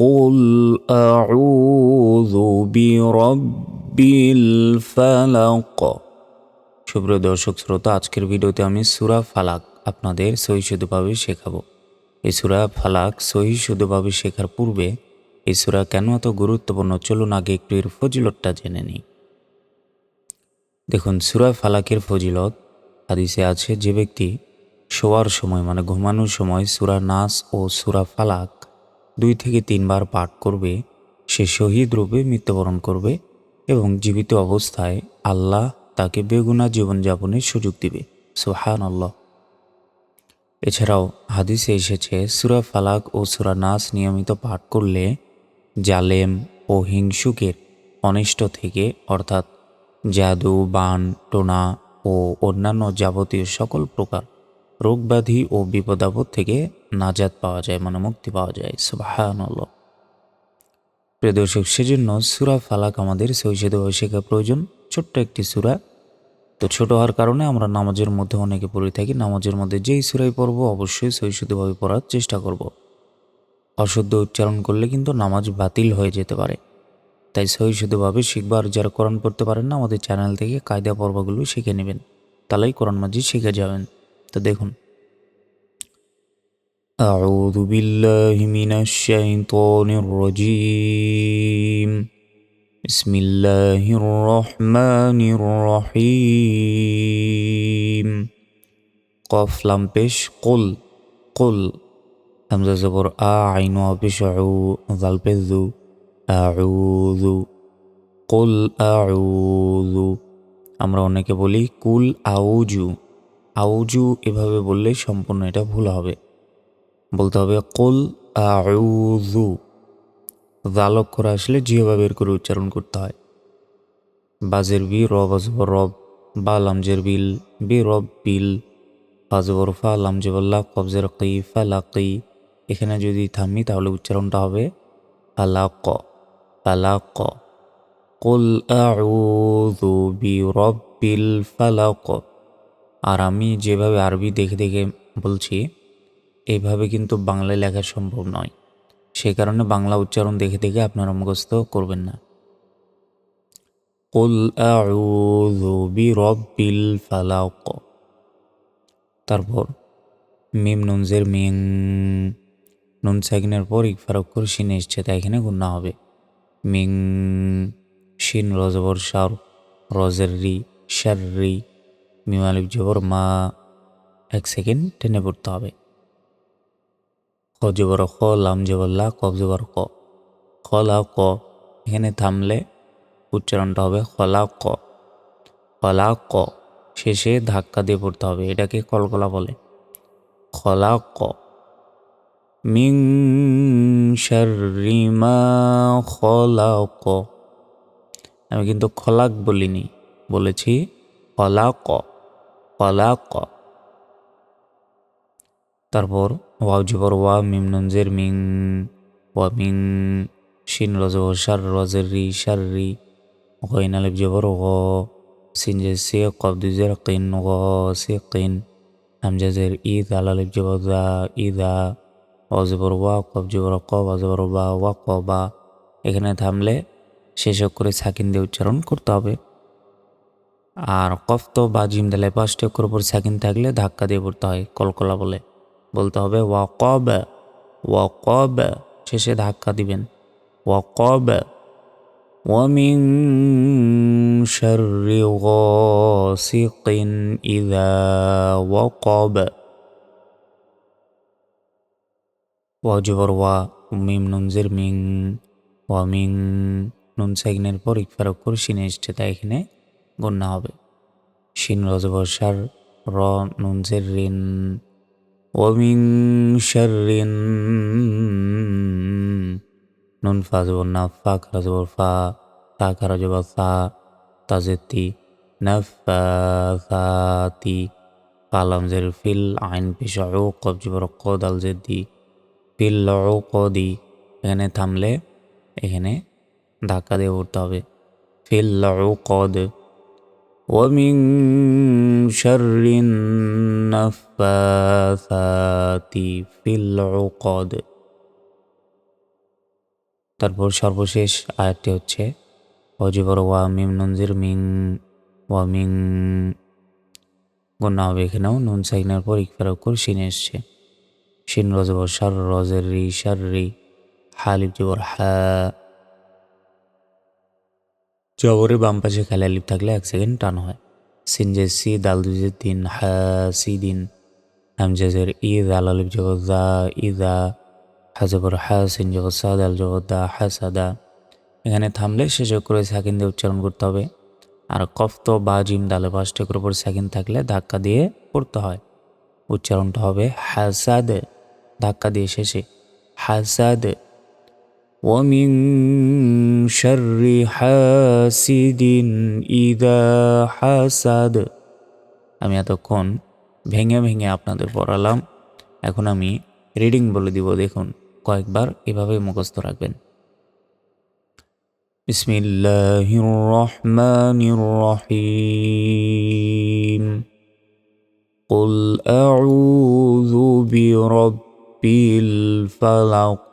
قل أعوذ برب الفلق সুপ্রিয় দর্শক শ্রোতা আজকের ভিডিওতে আমি সুরা ফালাক আপনাদের সহি শুদ্ধভাবে শেখাবো এই সুরা ফালাক সহি শুদ্ধভাবে শেখার পূর্বে এই সুরা কেন এত গুরুত্বপূর্ণ চলুন আগে একটু এর ফজিলতটা জেনে নিই দেখুন সুরা ফালাকের ফজিলত হাদিসে আছে যে ব্যক্তি শোয়ার সময় মানে ঘুমানোর সময় সুরা নাস ও সুরা ফালাক দুই থেকে তিনবার পাঠ করবে, সে শহীদ রূপে মৃত্যুবরণ করবে এবং জীবিত অবস্থায় আল্লাহ তাকে বেগুনা জীবনযাপনের সুযোগ দিবে। সুহান আল্লাহ এছাড়াও হাদিসে এসেছে, সুরা ফালাক ও সুরা নাস নিয়মিত পাঠ করলে জালেম ও হিংসুকের অনিষ্ট থেকে, অর্থাৎ জাদু, বান, টোনা ও অন্যান্য যাবতীয় সকল প্রকার রোগব্যাধি ও বিপদাপদ থেকে নাজাত পাওয়া যায় মানে মুক্তি পাওয়া যায়। সুবাহান প্রিয় দর্শক, সেজন্য সুরা ফালাক আমাদের সৈষদভাবে শেখা প্রয়োজন। ছোট্ট একটি সুরা। তো ছোট হওয়ার কারণে আমরা নামাজের মধ্যে অনেকে পড়ে থাকি। নামাজের মধ্যে যেই সুরাই পড়ব, অবশ্যই সৈষদভাবে পড়ার চেষ্টা করব। অশুদ্ধ উচ্চারণ করলে কিন্তু নামাজ বাতিল হয়ে যেতে পারে। তাই সহিশুদ্ধভাবে শিখবার, যারা কোরআন পড়তে পারেন না, আমাদের চ্যানেল থেকে কায়দা পর্বগুলো শিখে নেবেন। তাহলেই কোরআন মাঝি শিখে যাবেন। তো দেখুন أعوذ بالله من الشيطان الرجيم بسم الله الرحمن الرحيم قف لام পেশ قل قل همزة زبر آ عين وبش عو ذال ذو أعوذ قل أعوذ আমরা অনেকে বলি কুল আউজু আউজু এভাবে বললে সম্পূর্ণ এটা ভুল হবে বলতে হবে, কুল আউজু জালক করে আসলে জিহবা বের করে উচ্চারণ করতে হয়। বাজের বি রব আজবর রব বা লামজের বিল, বি রব বিল বাজবর ফা লামজেবল্লা কবজের কি ফালাকি এখানে যদি থামি, তাহলে উচ্চারণটা হবে, ফালাক ফালাক। কুল আউযু বিরাব্বিল ফালাক। আর আমি যেভাবে আরবি দেখে দেখে বলছি এইভাবে কিন্তু বাংলায় লেখা সম্ভব নয়। সে কারণে বাংলা উচ্চারণ দেখে দেখে আপনারা মুখস্থ করবেন না। তারপর মিম নুনজের মিং। নুন সাকিনের পর ইকফার অক্ষর শিনে এসছে, তাই এখানে গুণা হবে। মিং। শিন রজবর সার, রজের রি, শার রি মিমালিক জবর মা। এক সেকেন্ড টেনে পড়তে হবে। খ জবর খ লাম জবর লা কব জবর ক। খলা ক। এখানে থামলে উচ্চারণটা হবে খলা ক। খলা ক। শেষে ধাক্কা দিয়ে পড়তে হবে, এটাকে কলকলা বলে। খলা ক। মিং শাররি খলা ক। আমি কিন্তু খলাক বলিনি, বলেছি খলাক খলাক তারপর ওয়াও জবর ওয়া, মিম নঞ্জের মিং, ওয়া মিং, শিন রজ সার রজের রি সার রি গইন আলিফ জবর গ সিন জে সে কব দুজের কিন গ সে কিন হামজাজের ঈদ আল আলিফ জবর দা ইদা অজবর ওয়া কব জবর ক অজবর বা ওয়া ক বা, এখানে থামলে শেষ করে সাকিন দিয়ে উচ্চারণ করতে হবে। আর কফ তো বা, জিম দিলে পাঁচটি অক্ষর উপর সাকিন থাকলে ধাক্কা দিয়ে পড়তে হয়, কলকলা বলে। বলতে হবে ওয়া কব ওয়া কব শেষে ধাক্কা দিবেন ওয়া কব ومن شر غاسق إذا وقب ওয়াজবর ওয়া মিম নুনজের মিং ওয়া মিং নুন সাইগনের পর ইকফার অক্ষর শিনে এসছে তাই এখানে গণ্য হবে শিন রজবর সার র নুনজের রিন ওমিং শারিন নুন ফা জবর না ফা খারা জবর ফা ফা খারা জবর ফা তাজেতি ফালাম জের ফিল আইন পেশা ও কব জবর কদাল জেদি ফিল কদি এখানে থামলে এখানে ধাক্কা দিয়ে উঠতে হবে। ফিল কদ ومن شر النفاثات في العقد তারপর সর্বশেষ আয়াতটি হচ্ছে অজিবর ওয়া মিম নঞ্জির মিং ওয়া মিং গন্যা হবে এখানেও নুন সাইনের পর ইকফার অক্ষর সিনে এসছে শিন রজবর সার রজের রি সার রি হালিফ জবর হা জবরের বাম পাশে খালি আলিফ থাকলে এক সেকেন্ড টান হয়। সিন যে সি, দাল দুজে তিন, হা, সি দিন। হামজাজের ই, দাল, আলিফ জবর দা, ই, দা। হাজবর হা, সিন জবর সা, দাল জবর দা, হা সাদা এখানে থামলে শেষ করে সাকিন দিয়ে উচ্চারণ করতে হবে। আর কফত বা, জিম, দালে পাঁচটাকের উপর সেকেন্ড থাকলে ধাক্কা দিয়ে পড়তে হয়। উচ্চারণটা হবে হাসাদ। ধাক্কা দিয়ে শেষে হাসাদ। ومن شر حاسد إذا حسد আমি এতক্ষণ ভেঙে ভেঙে আপনাদের পড়ালাম এখন আমি রিডিং বলে দিব দেখুন কয়েকবার এভাবে মুখস্থ রাখবেন بسم الله الرحمن الرحيم قل أعوذ برب الفلق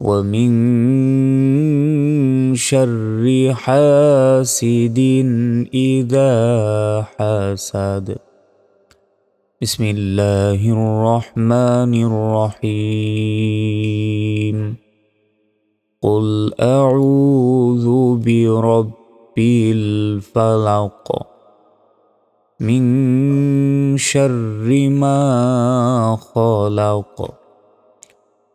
ومن شر حاسد إذا حسد. بسم الله الرحمن الرحيم. قل أعوذ برب الفلق. من شر ما خلق.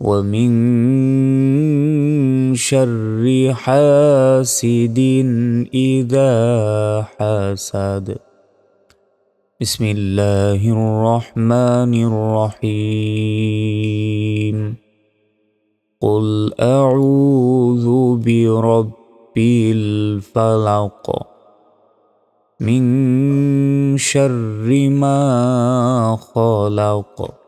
ومن شر حاسد إذا حسد. بسم الله الرحمن الرحيم. قل أعوذ برب الفلق. من شر ما خلق.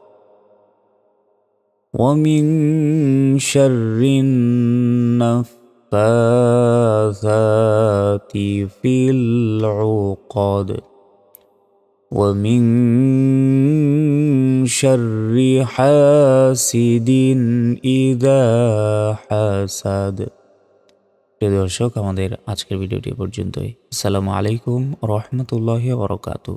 ومن شر النفاثات في العقد ومن شر حاسد إذا حسد প্রিয় দর্শক আমাদের আজকের ভিডিওটি এ পর্যন্তই আসসালামু আলাইকুম রহমতুল্লাহ বরকাতু